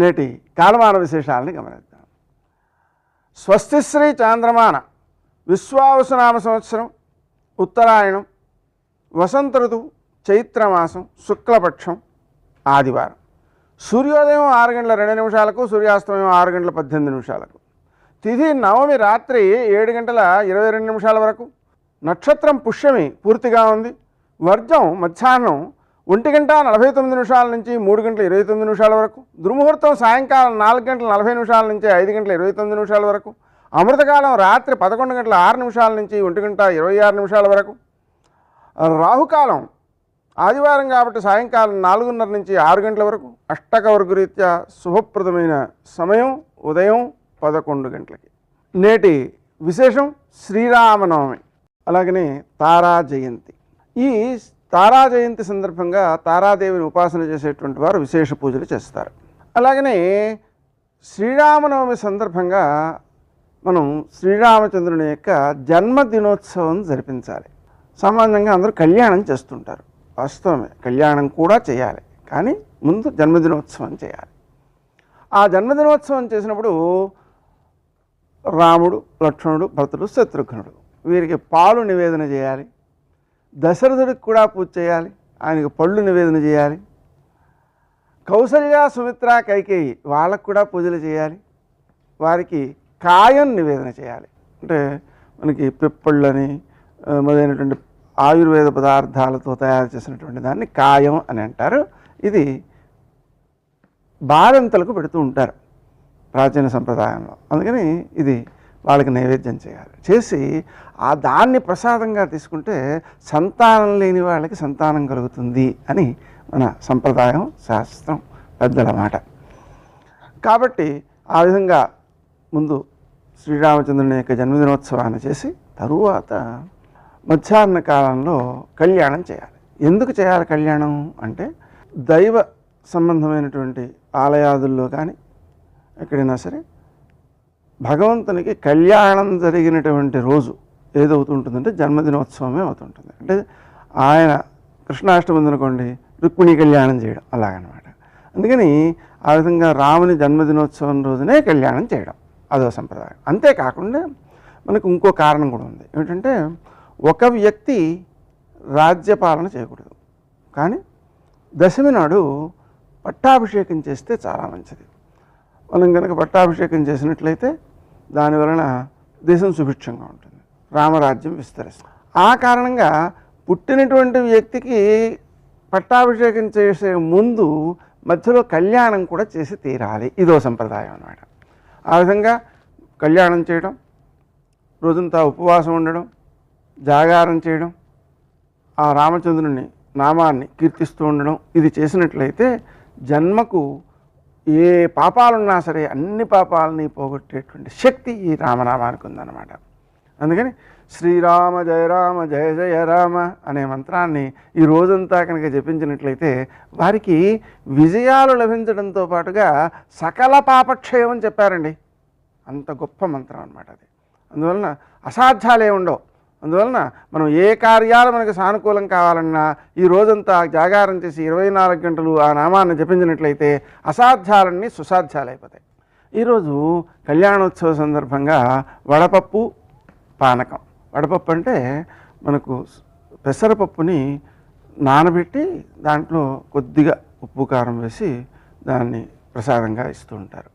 నేటి కాలమాన విశేషాలని గమనిద్దాం. స్వస్తిశ్రీ చాంద్రమాన విశ్వావసునామ సంవత్సరం ఉత్తరాయణం వసంత ఋతువు చైత్రమాసం శుక్లపక్షం ఆదివారం. సూర్యోదయం ఆరు గంటల రెండు నిమిషాలకు సూర్యాస్తమయం ఆరు గంటల పద్దెనిమిది నిమిషాలకు. తిథి నవమి రాత్రి ఏడు గంటల ఇరవై రెండు నిమిషాల వరకు. నక్షత్రం పుష్యమి పూర్తిగా ఉంది. వర్జం మధ్యాహ్నం ఒంటి గంట నలభై తొమ్మిది నిమిషాల నుంచి మూడు గంటల ఇరవై తొమ్మిది నిమిషాల వరకు దుర్ముహూర్తం సాయంకాలం నాలుగు గంటల నలభై నిమిషాల నుంచి ఐదు గంటల ఇరవై తొమ్మిది నిమిషాల వరకు అమృతకాలం రాత్రి పదకొండు గంటల ఆరు నిమిషాల నుంచి ఒంటి గంట ఇరవై ఆరు నిమిషాల వరకు రాహుకాలం ఆదివారం కాబట్టి సాయంకాలం నాలుగున్నర నుంచి ఆరు గంటల వరకు అష్టక వర్గ రీత్యా శుభప్రదమైన సమయం ఉదయం పదకొండు గంటలకి. నేటి విశేషం శ్రీరామనవమి అలాగనే తారా జయంతి. ఈ తారా జయంతి సందర్భంగా తారాదేవిని ఉపాసన చేసేటువంటి వారు విశేష పూజలు చేస్తారు. అలాగనే శ్రీరామనవమి సందర్భంగా మనం శ్రీరామచంద్రుని యొక్క జన్మదినోత్సవం జరిపించాలి. సామాన్యంగా అందరూ కళ్యాణం చేస్తుంటారు. వాస్తవమే కళ్యాణం కూడా చేయాలి. కానీ ముందు జన్మదినోత్సవం చేయాలి. ఆ జన్మదినోత్సవం చేసినప్పుడు రాముడు లక్ష్మణుడు భరతుడు శత్రుఘ్నుడు వీరికి పాలు నివేదన చేయాలి. దశరథుడికి కూడా పూజ చేయాలి ఆయనకు పళ్ళు నివేదన చేయాలి. కౌసల్య సుమిత్ర కైకేయి వాళ్ళకు కూడా పూజలు చేయాలి. వారికి కాయం నివేదన చేయాలి. అంటే మనకి పిప్పళ్ళని మొదలైనటువంటి ఆయుర్వేద పదార్థాలతో తయారు చేసినటువంటి దాన్ని కాయం అని అంటారు. ఇది బాలంతలకు పెడుతూ ఉంటారు ప్రాచీన సంప్రదాయంలో. అందుకని ఇది వాళ్ళకి నైవేద్యం చేయాలి. చేసి ఆ దాన్ని ప్రసాదంగా తీసుకుంటే సంతానం లేని వాళ్ళకి సంతానం కలుగుతుంది అని మన సంప్రదాయం శాస్త్రం పెద్దల మాట కాబట్టి ఆ విధంగా ముందు శ్రీరామచంద్రుని యొక్క జన్మదినోత్సవాన్ని చేసి తరువాత మధ్యాహ్న కాలంలో కళ్యాణం చేయాలి. ఎందుకు చేయాలి కళ్యాణం అంటే దైవ సంబంధమైనటువంటి ఆలయాదుల్లో కానీ ఎక్కడైనా సరే భగవంతునికి కళ్యాణం జరిగినటువంటి రోజు ఏదవుతుంటుందంటే జన్మదినోత్సవమే అవుతుంటుంది. అంటే ఆయన కృష్ణాష్టమి ఉందనుకోండి రుక్మిణి కళ్యాణం చేయడం అలాగనమాట. అందుకని ఆ విధంగా రాముని జన్మదినోత్సవం రోజునే కళ్యాణం చేయడం అదో సంప్రదాయం. అంతేకాకుండా మనకు ఇంకో కారణం కూడా ఉంది. ఏమిటంటే ఒక వ్యక్తి రాజ్యపాలన చేయకూడదు. కానీ దశమి నాడు పట్టాభిషేకం చేస్తే చాలా మంచిది. మనం కనుక పట్టాభిషేకం చేసినట్లయితే దాని వలన దేశం సుభిక్షంగా ఉంటుంది. రామరాజ్యం విస్తరిస్తుంది. ఆ కారణంగా పుట్టినటువంటి వ్యక్తికి పట్టాభిషేకం చేసే ముందు మధ్యలో కళ్యాణం కూడా చేసి తీరాలి. ఇదో సంప్రదాయం అన్నమాట. ఆ విధంగా కళ్యాణం చేయడం రోజంతా ఉపవాసం ఉండడం జాగారం చేయడం ఆ రామచంద్రుని నామాన్ని కీర్తిస్తూ ఉండడం ఇది చేసినట్లయితే జన్మకు ఏ పాపాలున్నా సరే అన్ని పాపాలని పోగొట్టేటువంటి శక్తి ఈ రామనామానికి ఉందన్నమాట. అందుకని శ్రీరామ జయ రామ జయ జయ రామ అనే మంత్రాన్ని ఈ రోజంతా కనుక జపించినట్లయితే వారికి విజయాలు లభించడంతో పాటుగా సకల పాపక్షయం అని చెప్పారండి. అంత గొప్ప మంత్రం అన్నమాట అది. అందువలన అసాధ్యాలే ఉండవు అందువలన మనం ఏ కార్యాలు మనకు సానుకూలం కావాలన్నా ఈ రోజంతా జాగారం చేసి ఇరవై నాలుగు గంటలు ఆ నామాన్ని జపించినట్లయితే అసాధ్యాలన్నీ సుసాధ్యాలైపోతాయి. ఈరోజు కళ్యాణోత్సవ సందర్భంగా వడపప్పు పానకం. వడపప్పు అంటే మనకు పెసరపప్పుని నానబెట్టి దాంట్లో కొద్దిగా ఉప్పు కారం వేసి దాన్ని ప్రసాదంగా ఇస్తూ ఉంటారు.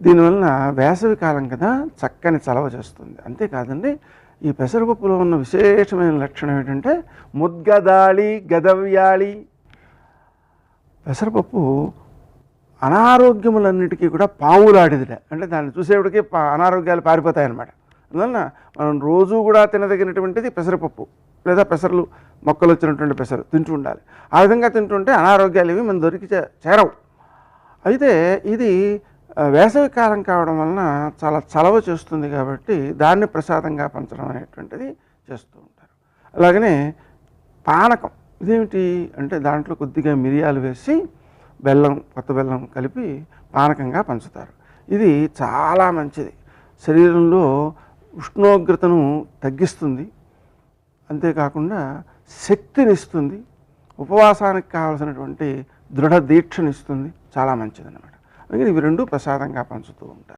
దీనివలన వేసవి కాలం కదా చక్కని చలవ చేస్తుంది. అంతేకాదండి ఈ పెసరపప్పులో ఉన్న విశేషమైన లక్షణం ఏంటంటే ముద్గదాళి గదవ్యాళి. పెసరపప్పు అనారోగ్యములన్నిటికీ కూడా పాములాడిదిట అంటే దాన్ని చూసేవాడికి పా- అనారోగ్యాలు పారిపోతాయన్నమాట. అందువలన మనం రోజు కూడా తినదగినటువంటిది పెసరపప్పు లేదా పెసరలు మొక్కలు వచ్చినటువంటి పెసరు తింటూ ఉండాలి. ఆ విధంగా తింటుంటే అనారోగ్యాలు ఇవి మనం దొరికి చే- చేరవు. అయితే ఇది వేసవి కాలం కావడం వలన చాలా చలవ చేస్తుంది కాబట్టి దాన్ని ప్రసాదంగా పంచడం అనేటువంటిది చేస్తూ ఉంటారు. అలాగనే పానకం ఇదేమిటి అంటే దాంట్లో కొద్దిగా మిరియాలు వేసి బెల్లం కొత్త బెల్లం కలిపి పానకంగా పంచుతారు. ఇది చాలా మంచిది. శరీరంలో ఉష్ణోగ్రతను తగ్గిస్తుంది. అంతేకాకుండా శక్తినిస్తుంది. ఉపవాసానికి కావలసినటువంటి దృఢ దీక్షనిస్తుంది. చాలా మంచిదన్నమాట. అందుకని ఇవి రెండు ప్రసాదంగా పంచుతూ ఉంటారు